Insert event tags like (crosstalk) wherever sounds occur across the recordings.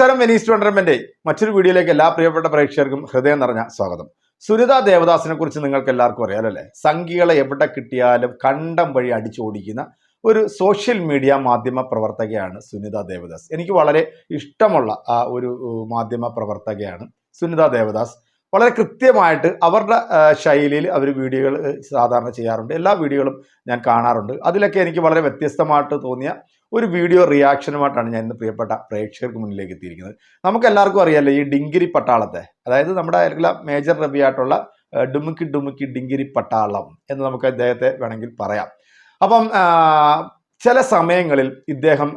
നമസ്കാരം Venice tournament മറ്റൊരു വീഡിയോയിലേക്ക് എല്ലാ പ്രിയപ്പെട്ട പ്രേക്ഷകർക്കും ഹൃദയം നിറഞ്ഞ സ്വാഗതം. സുനിത ദേവദാസിനെ കുറിച്ച് നിങ്ങൾക്ക് എല്ലാവർക്കും അറിയാലല്ലേ സംഘികളെ എവിടെ കിട്ടിയാലും കണ്ടം വഴി അടിച്ചോടിക്കുന്ന ഒരു സോഷ്യൽ മീഡിയ മാധ്യമ പ്രവർത്തകയാണ് സുനിത ദേവദാസ്. എനിക്ക് വളരെ ഇഷ്ടമുള്ള ആ ഒരു മാധ്യമ പ്രവർത്തകയാണ് സുനിത ദേവദാസ്. വളരെ കൃത്യമായിട്ട് അവരുടെ ശൈലിയിൽ അവർ വീഡിയോകൾ സാധാരണ ചെയ്യാറുണ്ട്. എല്ലാ വീഡിയോകളും ഞാൻ കാണാറുണ്ട്. അതിലൊക്കെ എനിക്ക് വളരെ വ്യത്യസ്തമായിട്ട് തോന്നിയ ഒരു വീഡിയോ റിയാക്ഷനുമായിട്ടാണ് ഞാൻ ഇന്ന് പ്രിയപ്പെട്ട പ്രേക്ഷകർക്ക് മുന്നിലേക്ക് എത്തിയിരിക്കുന്നത്. നമുക്ക് എല്ലാവർക്കും അറിയാമല്ലോ ഈ ഡിങ്കിരി പട്ടാളത്തെ അതായത് നമ്മുടെ എല്ലാ മേജർ റബിയായിട്ടുള്ള ഡുമുക്കി ഡുമുക്കി ഡിങ്കിരി പട്ടാളം എന്ന് നമുക്ക് അദ്ദേഹത്തെ വേണമെങ്കിൽ പറയാം. അപ്പം ചില സമയങ്ങളിൽ ഇദ്ദേഹം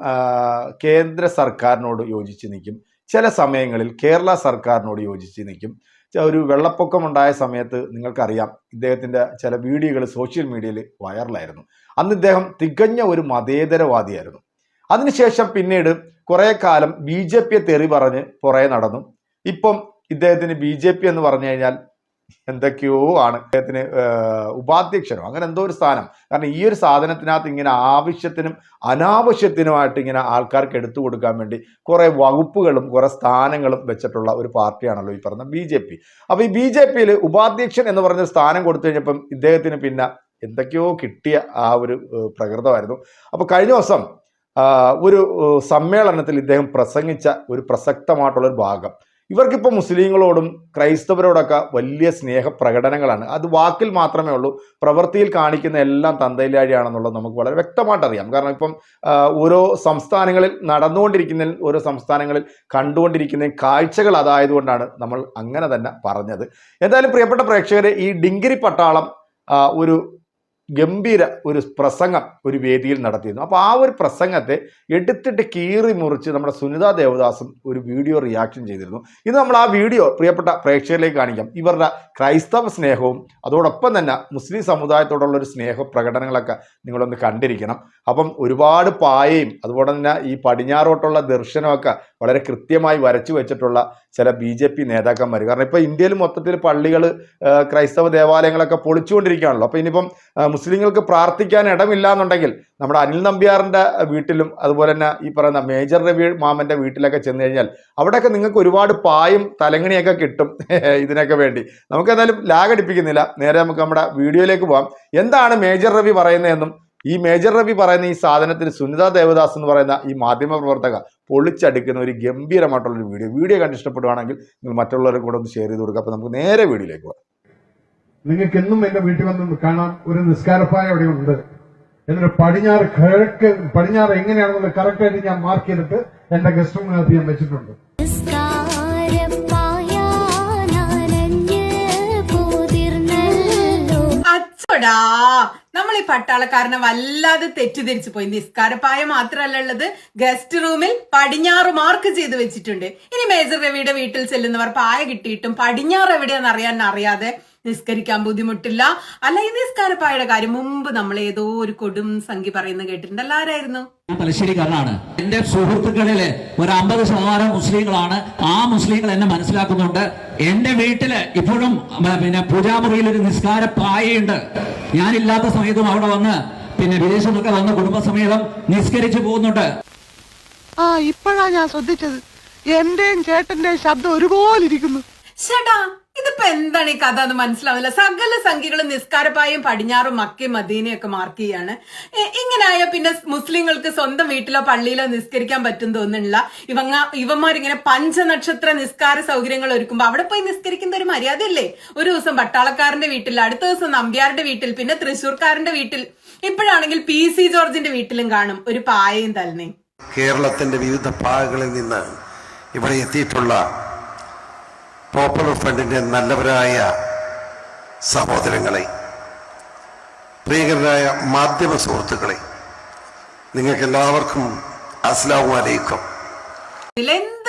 കേന്ദ്ര സർക്കാരിനോട് യോജിച്ച് നിൽക്കും. ചില സമയങ്ങളിൽ കേരള സർക്കാരിനോട് യോജിച്ച് നിൽക്കും. ഒരു വെള്ളപ്പൊക്കം ഉണ്ടായ സമയത്ത് നിങ്ങൾക്കറിയാം ഇദ്ദേഹത്തിന്റെ ചില വീഡിയോകൾ സോഷ്യൽ മീഡിയയിൽ വൈറലായിരുന്നു. അന്ന് ഇദ്ദേഹം തികഞ്ഞ ഒരു മതേതരവാദിയായിരുന്നു. അതിനുശേഷം പിന്നീട് കുറെ കാലം ബി ജെ പിയെ തെറി പറഞ്ഞ് പുറകെ നടന്നു. ഇപ്പം ഇദ്ദേഹത്തിന് ബി ജെ പി എന്ന് പറഞ്ഞു കഴിഞ്ഞാൽ എന്തൊക്കെയോ ആണ്. അദ്ദേഹത്തിന് ഉപാധ്യക്ഷനോ അങ്ങനെ എന്തോ ഒരു സ്ഥാനം. കാരണം ഈ ഒരു സാധനത്തിനകത്ത് ഇങ്ങനെ ആവശ്യത്തിനും അനാവശ്യത്തിനുമായിട്ട് ഇങ്ങനെ ആൾക്കാർക്ക് എടുത്തു കൊടുക്കാൻ വേണ്ടി കുറേ വകുപ്പുകളും കുറേ സ്ഥാനങ്ങളും വെച്ചിട്ടുള്ള ഒരു പാർട്ടിയാണല്ലോ ഈ പറഞ്ഞ ബി ജെ പി. അപ്പൊ ഈ ബി ജെ പിയിൽ ഉപാധ്യക്ഷൻ എന്ന് പറഞ്ഞ സ്ഥാനം കൊടുത്തു കഴിഞ്ഞപ്പം ഇദ്ദേഹത്തിന് പിന്നെ എന്തൊക്കെയോ കിട്ടിയ ആ ഒരു പ്രകൃതമായിരുന്നു. അപ്പോൾ കഴിഞ്ഞ ദിവസം ഒരു സമ്മേളനത്തിൽ ഇദ്ദേഹം പ്രസംഗിച്ച ഒരു പ്രസക്തമായിട്ടുള്ള ഒരു ഭാഗം. ഇവർക്കിപ്പോൾ മുസ്ലിങ്ങളോടും ക്രൈസ്തവരോടൊക്കെ വലിയ സ്നേഹ പ്രകടനങ്ങളാണ് അത് വാക്കിൽ മാത്രമേ ഉള്ളൂ. പ്രവൃത്തിയിൽ കാണിക്കുന്ന എല്ലാം തന്തയിലാഴിയാണെന്നുള്ളത് നമുക്ക് വളരെ വ്യക്തമായിട്ട് അറിയാം കാരണം ഇപ്പം ഓരോ സംസ്ഥാനങ്ങളിൽ നടന്നുകൊണ്ടിരിക്കുന്ന ഓരോ സംസ്ഥാനങ്ങളിൽ കണ്ടുകൊണ്ടിരിക്കുന്ന കാഴ്ചകൾ അതായതുകൊണ്ടാണ് നമ്മൾ അങ്ങനെ തന്നെ പറഞ്ഞത്. എന്തായാലും പ്രിയപ്പെട്ട പ്രേക്ഷകരെ ഈ ഡിങ്കിരി പട്ടാളം ഒരു ഗംഭീര ഒരു പ്രസംഗം ഒരു വേദിയിൽ നടത്തിയിരുന്നു. അപ്പോൾ ആ ഒരു പ്രസംഗത്തെ എടുത്തിട്ട് കീറി മുറിച്ച് നമ്മുടെ സുനിത ദേവദാസും ഒരു വീഡിയോ റിയാക്ഷൻ ചെയ്തിരുന്നു. ഇത് നമ്മൾ ആ വീഡിയോ പ്രിയപ്പെട്ട പ്രേക്ഷകരിലേക്ക് കാണിക്കാം. ഇവരുടെ ക്രൈസ്തവ സ്നേഹവും അതോടൊപ്പം തന്നെ മുസ്ലിം സമുദായത്തോടുള്ള ഒരു സ്നേഹ പ്രകടനങ്ങളൊക്കെ നിങ്ങളൊന്ന് കണ്ടിരിക്കണം. അപ്പം ഒരുപാട് പായയും അതുപോലെ തന്നെ ഈ പടിഞ്ഞാറോട്ടുള്ള ദർശനമൊക്കെ വളരെ കൃത്യമായി വരച്ചു വെച്ചിട്ടുള്ള ചില ബി ജെ പി നേതാക്കന്മാർ. കാരണം ഇപ്പോൾ ഇന്ത്യയിൽ മൊത്തത്തിൽ പള്ളികൾ ക്രൈസ്തവ ദേവാലയങ്ങളൊക്കെ പൊളിച്ചുകൊണ്ടിരിക്കുകയാണല്ലോ. അപ്പോൾ ഇനിയിപ്പം മുസ്ലിങ്ങൾക്ക് പ്രാർത്ഥിക്കാൻ ഇടമില്ല എന്നുണ്ടെങ്കിൽ നമ്മുടെ അനിൽ നമ്പ്യാറിന്റെ വീട്ടിലും അതുപോലെ തന്നെ ഈ പറയുന്ന മേജർ രവി മാമന്റെ വീട്ടിലൊക്കെ ചെന്ന് കഴിഞ്ഞാൽ അവിടെയൊക്കെ നിങ്ങൾക്ക് ഒരുപാട് പായും തലങ്ങണിയൊക്കെ കിട്ടും (laughs) ഇതിനൊക്കെ വേണ്ടി. നമുക്ക് എന്തായാലും ലാഗ് അടിപ്പിക്കുന്നില്ല. നേരെ നമുക്ക് നമ്മുടെ വീഡിയോയിലേക്ക് പോകാം എന്താണ് മേജർ രവി പറയുന്നതെന്നും ഈ മേജർ രവി പറയുന്ന ഈ സാധനത്തിന് സുനിത ദേവദാസ് എന്ന് പറയുന്ന ഈ മാധ്യമ പ്രവർത്തക പൊളിച്ചടുക്കുന്ന ഒരു ഗംഭീരമായിട്ടുള്ളൊരു വീഡിയോ. വീഡിയോ കണ്ട് ഇഷ്ടപ്പെടുവാണെങ്കിൽ നിങ്ങൾ മറ്റുള്ളവരെ കൂടെ ഒന്ന് ഷെയർ ചെയ്ത് കൊടുക്കുക. അപ്പോൾ നമുക്ക് നേരെ വീഡിയോയിലേക്ക് പോകാം നിങ്ങൾക്ക് എന്നും എന്റെ വീട്ടിൽ വന്ന് കാണാം ഒരു നിസ്കാരപ്പായ അവിടെ ഉണ്ട്. എന്നൊരു പടിഞ്ഞാറ് കിഴക്ക് പടിഞ്ഞാറ് എങ്ങനെയാണെന്നുള്ള കറക്റ്റ് ആയിട്ട് ഞാൻ മാർക്ക് ചെയ്തിട്ട് എന്റെ ഗസ്റ്റ് റൂമിനകത്ത് ഞാൻ വെച്ചിട്ടുണ്ട്. അച്ചോടാ നമ്മൾ ഈ പട്ടാളക്കാരനെ വല്ലാതെ തെറ്റിദ്ധരിച്ചു പോയി. നിസ്കാരപ്പായ മാത്രല്ല ഉള്ളത് ഗസ്റ്റ് റൂമിൽ പടിഞ്ഞാറ് മാർക്ക് ചെയ്ത് വെച്ചിട്ടുണ്ട്. ഇനി മേജർ രവിയുടെ വീട്ടിൽ ചെല്ലുന്നവർ പായ കിട്ടിയിട്ടും പടിഞ്ഞാറ് എവിടെയാണെന്ന് അറിയാൻ അറിയാതെ നിസ്കരിക്കാൻ ബുദ്ധിമുട്ടില്ല. അല്ല ഈ നിസ്കാരപ്പായുടെ കാര്യം മുമ്പ് നമ്മൾ ഏതോ ഒരു കൊടും സംഖ്യ പറയുന്നത് കേട്ടിട്ടുണ്ട്. ആരായിരുന്നു? ഞാൻ തലശ്ശേരിക്കാരനാണ് എന്റെ സുഹൃത്തുക്കളിൽ ഒരു അമ്പത് ശതമാനം മുസ്ലിങ്ങളാണ്. ആ മുസ്ലിങ്ങൾ എന്നെ മനസ്സിലാക്കുന്നുണ്ട്. എന്റെ വീട്ടിൽ ഇപ്പോഴും പിന്നെ പൂജാമുറിയിൽ ഒരു നിസ്കാര പായയുണ്ട് ഞാനില്ലാത്ത സമയത്തും അവിടെ വന്ന് പിന്നെ വിദേശത്തൊക്കെ വന്ന് കുടുംബസമേതം നിസ്കരിച്ചു പോകുന്നുണ്ട്. ആ ഇപ്പോഴാ ഞാൻ ശ്രദ്ധിച്ചത്. എന്റെയും ചേട്ടന്റെയും ശബ്ദം ഒരുപോലെ ഇരിക്കുന്നു ചേട്ടാ ഇതിപ്പോ എന്താണ് ഈ കഥ എന്ന് മനസ്സിലാവില്ല സകല സംഖ്യകളും നിസ്കാരപ്പായും പടിഞ്ഞാറും മക്കയും മദീനയും ഒക്കെ മാർക്ക് ചെയ്യാണ് ഇങ്ങനായ പിന്നെ മുസ്ലിങ്ങൾക്ക് സ്വന്തം വീട്ടിലോ പള്ളിയിലോ നിസ്കരിക്കാൻ പറ്റും തോന്നുന്നില്ല. ഇവങ്ങ ഇവന്മാരിങ്ങനെ പഞ്ചനക്ഷത്ര നിസ്കാര സൗകര്യങ്ങൾ ഒരുക്കുമ്പോൾ അവിടെ പോയി നിസ്കരിക്കുന്ന ഒരു മര്യാദയല്ലേ? ഒരു ദിവസം പട്ടാളക്കാരന്റെ വീട്ടിൽ അടുത്ത ദിവസം നമ്പ്യാരുടെ വീട്ടിൽ പിന്നെ തൃശ്ശൂർക്കാരന്റെ വീട്ടിൽ. ഇപ്പോഴാണെങ്കിൽ പി സി ജോർജിന്റെ വീട്ടിലും കാണും ഒരു പായയും തന്നെ കേരളത്തിന്റെ വിവിധ ഭാഗങ്ങളിൽ നിന്ന് ഇവിടെ എത്തിയിട്ടുള്ള പോപ്പുലർ ഫ്രണ്ടിന്റെ നല്ലവരായ സഹോദരങ്ങളെ പ്രിയകരായ മാധ്യമ സുഹൃത്തുക്കളെ നിങ്ങൾക്ക് എല്ലാവർക്കും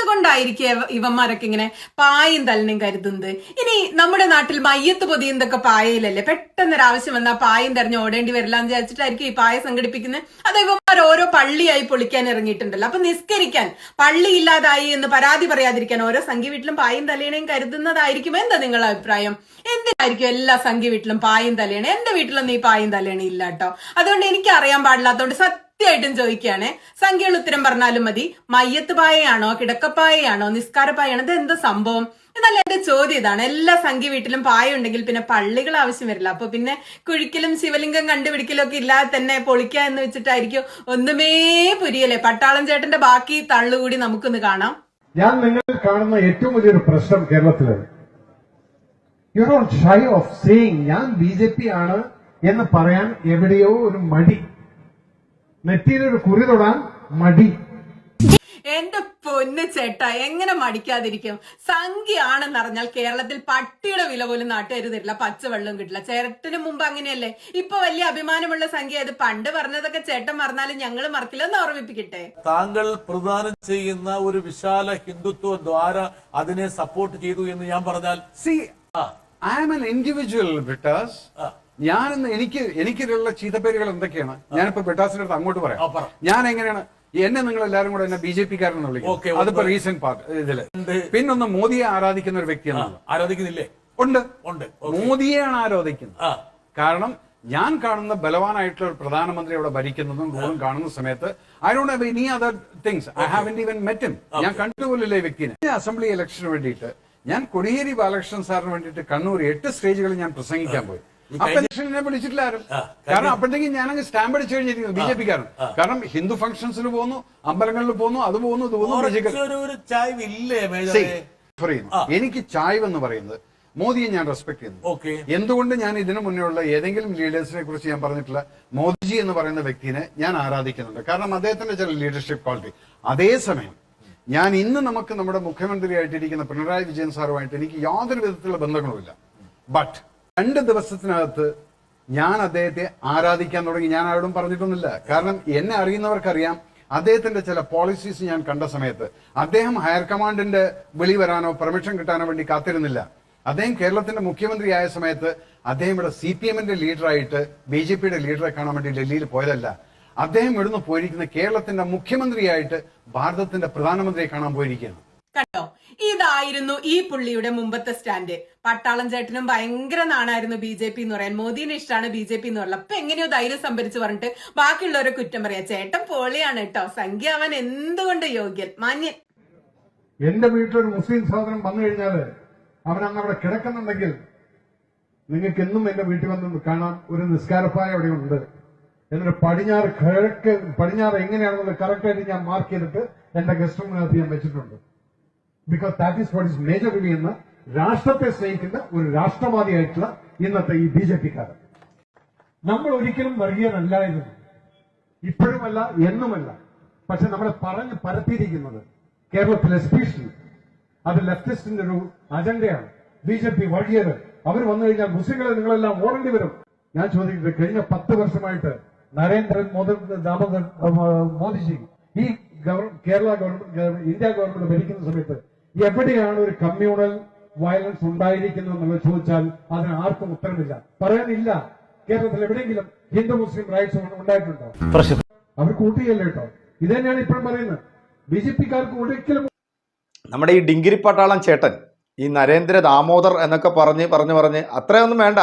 എന്തുകൊണ്ടായിരിക്കും ഇവന്മാരൊക്കെ ഇങ്ങനെ പായും തലനും കരുതുന്നത്? ഇനി നമ്മുടെ നാട്ടിൽ മയ്യത്ത് പൊതിയുന്നതൊക്കെ പായയിലല്ലേ? പെട്ടെന്ന് ആവശ്യം വന്നാൽ പായം തെരഞ്ഞ് ഓടേണ്ടി വരില്ല എന്ന് വിചാരിച്ചിട്ടായിരിക്കും ഈ പായ സംഘടിപ്പിക്കുന്നത് അത് ഇവന്മാർ ഓരോ പള്ളിയായി പൊളിക്കാൻ ഇറങ്ങിയിട്ടുണ്ടല്ലോ. അപ്പൊ നിസ്കരിക്കാൻ പള്ളി ഇല്ലാതായി എന്ന് പരാതി പറയാതിരിക്കാൻ ഓരോ സംഘി വീട്ടിലും പായും തലേണയും കരുതുന്നതായിരിക്കും എന്താ നിങ്ങളുടെ അഭിപ്രായം? എന്തിനായിരിക്കും എല്ലാ സംഘി വീട്ടിലും പായും തലേണ എന്റെ വീട്ടിലൊന്നും ഈ പായും തലയണ ഇല്ല കേട്ടോ അതുകൊണ്ട് എനിക്ക് അറിയാൻ പാടില്ലാത്തതുകൊണ്ട് സത്യം കൃത്യമായിട്ടും ചോദിക്കുകയാണെ. സംഖ്യകൾ ഉത്തരം പറഞ്ഞാലും മതി. മയ്യത്ത് പായയാണോ കിടക്കപ്പായയാണോ നിസ്കാരപ്പായയാണോ ഇത് എന്താ സംഭവം? എന്നല്ല എന്റെ ചോദ്യം ഇതാണ്. എല്ലാ സംഖ്യ വീട്ടിലും പായ ഉണ്ടെങ്കിൽ പിന്നെ പള്ളികൾ ആവശ്യം വരില്ല. അപ്പൊ പിന്നെ കുഴിക്കലും ശിവലിംഗം കണ്ടുപിടിക്കലും ഒക്കെ ഇല്ലാതെ തന്നെ പൊളിക്കുക എന്ന് വെച്ചിട്ടായിരിക്കും ഒന്നുമേ പുരിയല്ലേ. പട്ടാളം ചേട്ടന്റെ ബാക്കി തള്ളുകൂടി നമുക്കൊന്ന് കാണാം. ഞാൻ നിങ്ങൾ കാണുന്ന ഏറ്റവും വലിയൊരു പ്രശ്നം കേരളത്തിൽ you don't shy of saying ഞാൻ ബി ജെ പി ആണ് എന്ന് പറയാൻ എവിടെയോ ഒരു മടി. നെറ്റിയിലൊരു കുറി തൊടാൻ മടി. എന്റെ പൊന്ന് ചേട്ടാ എങ്ങനെ മടിക്കാതിരിക്കും? സംഖ്യ ആണെന്ന് അറിഞ്ഞാൽ കേരളത്തിൽ പട്ടിയുടെ വില പോലും നാട്ടുകാർ തരില്ല പച്ചവെള്ളം കിട്ടില്ല. ചേട്ടന് മുമ്പ് അങ്ങനെയല്ലേ? ഇപ്പൊ വലിയ അഭിമാനമുള്ള സംഖ്യ അത് പണ്ട് പറഞ്ഞതൊക്കെ ചേട്ടൻ മറന്നാലും ഞങ്ങൾ മറക്കില്ല എന്ന് ഓർമ്മിപ്പിക്കട്ടെ. താങ്കൾ പ്രദാനം ചെയ്യുന്ന ഒരു വിശാല ഹിന്ദുത്വ ദ്വാര അതിനെ സപ്പോർട്ട് ചെയ്തു എന്ന് ഞാൻ പറഞ്ഞാൽ see I am an individual Brittas ഞാൻ ഇന്ന് എനിക്ക് എനിക്കിതിലുള്ള ചീത്തപ്പേരുകൾ എന്തൊക്കെയാണ്? ഞാനിപ്പോ പെട്ടാസിന്റെ അടുത്ത് അങ്ങോട്ട് പറയാം. ഞാൻ എങ്ങനെയാണ് എന്നെ നിങ്ങൾ എല്ലാവരും കൂടെ എന്നെ ബി ജെ പി കാരനെന്ന് വിളിക്കും അതിപ്പോ റീസെന്റ് പാർട്ട് ഇതിൽ. പിന്നൊന്ന് മോദിയെ ആരാധിക്കുന്ന ഒരു വ്യക്തിയാണ് ആരാധിക്കുന്നില്ലേ? ഉണ്ട്. ഉണ്ട്. മോദിയെയാണ് ആരാധിക്കുന്നത്. കാരണം ഞാൻ കാണുന്ന ബലവാനായിട്ടുള്ള ഒരു പ്രധാനമന്ത്രി അവിടെ ഭരിക്കുന്നതും റൂളും കാണുന്ന സമയത്ത് I don't have any other things I have even met him ഞാൻ കണ്ടുപോലില്ല ഈ വ്യക്തിനെ. അസംബ്ലി ഇലക്ഷന് വേണ്ടിയിട്ട് ഞാൻ കൊടിയേരി ബാലകൃഷ്ണൻ സാറിന് വേണ്ടിയിട്ട് കണ്ണൂർ എട്ട് സ്റ്റേജുകളിൽ ഞാൻ പ്രസംഗിക്കാൻ പോയി. അപ്പൊ ഇലക്ഷനെ വിളിച്ചിട്ടില്ല ആരും കാരണം അപ്പോഴത്തേക്കും ഞാനങ്ങ് സ്റ്റാമ്പ് അടിച്ചു കഴിഞ്ഞിരിക്കുന്നു ബി ജെ പിക്കാരൻ. കാരണം ഹിന്ദു ഫംഗ്ഷൻസിൽ പോകുന്നു അമ്പലങ്ങളിൽ പോകുന്നു അത് പോകുന്നു ഇത് പോകുന്നു. എനിക്ക് ചായ്വ് എന്ന് പറയുന്നത് മോദിയെ ഞാൻ റെസ്പെക്ട് ചെയ്യുന്നു. എന്തുകൊണ്ട് ഞാൻ ഇതിനു മുന്നേ ഉള്ള ഏതെങ്കിലും ലീഡേഴ്സിനെ കുറിച്ച് ഞാൻ പറഞ്ഞിട്ടില്ല? മോദിജി എന്ന് പറയുന്ന വ്യക്തിനെ ഞാൻ ആരാധിക്കുന്നുണ്ട്. കാരണം അദ്ദേഹത്തിന്റെ ചില ലീഡർഷിപ്പ് ക്വാളിറ്റി അതേസമയം ഞാൻ ഇന്ന് നമുക്ക് നമ്മുടെ മുഖ്യമന്ത്രിയായിട്ടിരിക്കുന്ന പിണറായി വിജയൻ സാറുമായിട്ട് എനിക്ക് യാതൊരു വിധത്തിലുള്ള ബന്ധങ്ങളുമില്ല. ബട്ട് രണ്ട് ദിവസത്തിനകത്ത് ഞാൻ അദ്ദേഹത്തെ ആരാധിക്കാൻ തുടങ്ങി. ഞാൻ ആരോടും പറഞ്ഞിട്ടൊന്നുമില്ല. കാരണം എന്നെ അറിയുന്നവർക്കറിയാം അദ്ദേഹത്തിന്റെ ചില പോളിസീസ് ഞാൻ കണ്ട സമയത്ത് അദ്ദേഹം ഹയർ കമാൻഡിന്റെ വിളി വരാനോ പെർമിഷൻ കിട്ടാനോ വേണ്ടി കാത്തിരുന്നില്ല. അദ്ദേഹം കേരളത്തിന്റെ മുഖ്യമന്ത്രിയായ സമയത്ത് അദ്ദേഹം ഇവിടെ സി പി എമ്മിന്റെ ലീഡറായിട്ട് ബി ജെ പിയുടെ ലീഡറെ കാണാൻ വേണ്ടി ഡൽഹിയിൽ പോയതല്ല. അദ്ദേഹം ഇവിടുന്ന് പോയിരിക്കുന്ന കേരളത്തിന്റെ മുഖ്യമന്ത്രിയായിട്ട് ഭാരതത്തിന്റെ പ്രധാനമന്ത്രിയെ കാണാൻ പോയിരിക്കുകയാണ്. കണ്ടോ? ഇതായിരുന്നു ഈ പുള്ളിയുടെ മുമ്പത്തെ സ്റ്റാൻഡ്. പട്ടാളം ചേട്ടനും ഭയങ്കര നാണായിരുന്നു ബി ജെ പി എന്ന് പറയാൻ. മോദിനെ ഇഷ്ടമാണ് ബി ജെ പി എന്ന് പറയുന്നത് അപ്പൊ എങ്ങനെയോ ധൈര്യം സംഭരിച്ച് പറഞ്ഞിട്ട് ബാക്കിയുള്ളവരെ കുറ്റം പറയാ. ചേട്ടൻ പോളിയാണ് കേട്ടോ. സംഖ്യ അവൻ എന്തുകൊണ്ട് യോഗ്യൻ? മാന്യൻ. എന്റെ വീട്ടിലൊരു മുസ്ലിം സഹോദരൻ വന്നു കഴിഞ്ഞാൽ അവൻ അങ്ങ് അവിടെ കിടക്കുന്നുണ്ടെങ്കിൽ നിങ്ങൾക്ക് എന്നും എന്റെ വീട്ടിൽ വന്ന് കാണാം ഒരു നിസ്കാരപ്പായ അവിടെ ഉണ്ട്. എന്നൊരു പടിഞ്ഞാറ് കിഴക്ക് പടിഞ്ഞാറ് എങ്ങനെയാണെന്നുള്ളത് കറക്റ്റായിട്ട് ഞാൻ മാർക്ക് ചെയ്തിട്ട് എന്റെ ഗസ്റ്റ് റൂമിനകത്ത് ഞാൻ വെച്ചിട്ടുണ്ട്. Because that is what is major വിനി എന്ന രാഷ്ട്രത്തെ സ്നേഹിക്കുന്ന ഒരു രാഷ്ട്രവാദിയായിട്ടുള്ള ഇന്നത്തെ ഈ ബി ജെ പിക്കാരൻ നമ്മൾ ഒരിക്കലും വർഗീയനല്ലായിരുന്നു ഇപ്പോഴുമല്ല എന്നുമല്ല പക്ഷെ നമ്മളെ പറഞ്ഞ് പരത്തിയിരിക്കുന്നത് കേരളത്തിൽ എസ്പെഷ്യലി അത് ലെഫ്റ്റിസ്റ്റിന്റെ ഒരു അജണ്ടയാണ് ബി ജെ പി വർഗീയത് അവർ വന്നു കഴിഞ്ഞാൽ മുസ്ലിങ്ങളെ നിങ്ങളെല്ലാം ഓടേണ്ടി വരും. ഞാൻ ചോദിക്കുന്നത് കഴിഞ്ഞ പത്ത് വർഷമായിട്ട് നരേന്ദ്രൻ മോദി ദാമോദർ മോദിജി ഈ കേരള ഗവൺമെന്റ് ഇന്ത്യ ഗവൺമെന്റ് ഭരിക്കുന്ന സമയത്ത് എവിടെയാണ് ഒരു കമ്മ്യൂണൽ വയലൻസ് ഉണ്ടായിരിക്കുന്നത് എന്നുള്ളത് ചോദിച്ചാൽ അതിന് ആർക്കും ഉത്തരമില്ല. പറയാനില്ല. കേരളത്തിൽ എവിടെയെങ്കിലും ഹിന്ദു മുസ്ലിം റൈറ്റ്സ് ഉണ്ടായിട്ടുണ്ടോ? അവർ കൂട്ടുകയല്ലേ കേട്ടോ? ഇത് തന്നെയാണ് ഇപ്പോഴും പറയുന്നത്. ബി ജെ പിക്കാർക്ക് ഒരിക്കലും നമ്മുടെ ഈ ഡിങ്കിരി പട്ടാളം ചേട്ടൻ ഈ നരേന്ദ്ര ദാമോദർ എന്നൊക്കെ പറഞ്ഞ് പറഞ്ഞു പറഞ്ഞ് അത്രയൊന്നും വേണ്ട.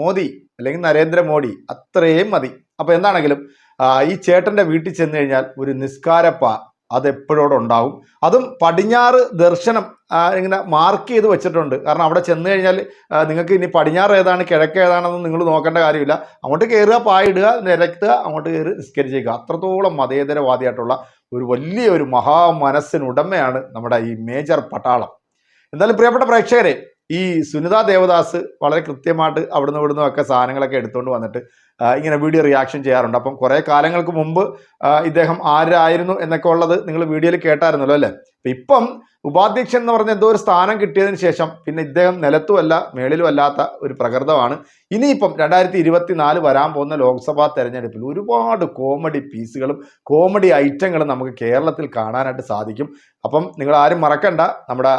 മോദി അല്ലെങ്കിൽ നരേന്ദ്ര മോദി അത്രയും മതി. അപ്പൊ എന്താണെങ്കിലും ഈ ചേട്ടന്റെ വീട്ടിൽ ചെന്ന് കഴിഞ്ഞാൽ ഒരു നിസ്കാരപ്പ അത് എപ്പോഴോടെ ഉണ്ടാവും അതും പടിഞ്ഞാറ് ദർശനം ഇങ്ങനെ മാർക്ക് ചെയ്ത് വെച്ചിട്ടുണ്ട്. കാരണം അവിടെ ചെന്ന് കഴിഞ്ഞാൽ നിങ്ങൾക്ക് ഇനി പടിഞ്ഞാറ് ഏതാണ് കിഴക്ക് ഏതാണെന്ന് നിങ്ങൾ നോക്കേണ്ട കാര്യമില്ല. അങ്ങോട്ട് കയറുക പായിടുക നിരത്തുക അങ്ങോട്ട് കയറി നിസ്കരിച്ചേക്കുക. അത്രത്തോളം മതേതരവാദിയായിട്ടുള്ള ഒരു വലിയ ഒരു മഹാമനസ്സിനുടമയാണ് നമ്മുടെ ഈ മേജർ പട്ടാളം. എന്തായാലും പ്രിയപ്പെട്ട പ്രേക്ഷകരെ ഈ സുനിത ദേവദാസ് വളരെ കൃത്യമായിട്ട് അവിടുന്ന് ഇവിടുന്ന് ഒക്കെ സാധനങ്ങളൊക്കെ എടുത്തുകൊണ്ട് വന്നിട്ട് ഇങ്ങനെ വീഡിയോ റിയാക്ഷൻ ചെയ്യാറുണ്ട്. അപ്പം കുറേ കാലങ്ങൾക്ക് മുമ്പ് ഇദ്ദേഹം ആരായിരുന്നു എന്നൊക്കെ ഉള്ളത് നിങ്ങൾ വീഡിയോയിൽ കേട്ടായിരുന്നല്ലോ അല്ലേ? അപ്പം ഇപ്പം ഉപാധ്യക്ഷൻ എന്ന് പറഞ്ഞ എന്തോ ഒരു സ്ഥാനം കിട്ടിയതിന് ശേഷം പിന്നെ ഇദ്ദേഹം നിലത്തുമല്ല മേളിലും അല്ലാത്ത ഒരു പ്രകൃതമാണ്. ഇനിയിപ്പം രണ്ടായിരത്തി ഇരുപത്തി നാല് വരാൻ പോകുന്ന ലോക്സഭാ തെരഞ്ഞെടുപ്പിൽ ഒരുപാട് കോമഡി പീസുകളും കോമഡി ഐറ്റങ്ങളും നമുക്ക് കേരളത്തിൽ കാണാനായിട്ട് സാധിക്കും. അപ്പം നിങ്ങൾ ആരും മറക്കണ്ട നമ്മുടെ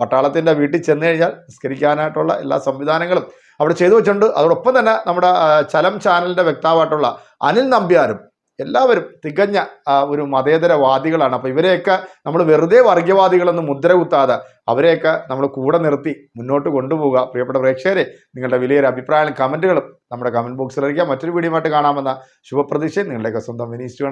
പട്ടാളത്തിന്റെ വീട്ടിൽ ചെന്ന് കഴിഞ്ഞാൽ നിസ്കരിക്കാനായിട്ടുള്ള എല്ലാ സംവിധാനങ്ങളും അവിടെ ചെയ്തു വെച്ചിട്ടുണ്ട്. അതോടൊപ്പം തന്നെ നമ്മുടെ ചലം ചാനലിന്റെ വ്യക്താവായിട്ടുള്ള അനിൽ നമ്പ്യാരും എല്ലാവരും തികഞ്ഞ ഒരു മതേതരവാദികളാണ്. അപ്പോൾ ഇവരെയൊക്കെ നമ്മൾ വെറുതെ വർഗീയവാദികളെന്ന് മുദ്ര കുത്താതെ അവരെയൊക്കെ നമ്മൾ കൂടെ നിർത്തി മുന്നോട്ട് കൊണ്ടുപോവുക. പ്രിയപ്പെട്ട പ്രേക്ഷകരെ നിങ്ങളുടെ വിലയേറെ അഭിപ്രായങ്ങളും കമന്റുകളും നമ്മുടെ കമന്റ് ബോക്സിൽ അറിയിക്കുക മറ്റൊരു വീഡിയോ ആയിട്ട് കാണാമെന്ന ശുഭപ്രതീക്ഷയും നിങ്ങളുടെയൊക്കെ സ്വന്തം വിനീസ് ടു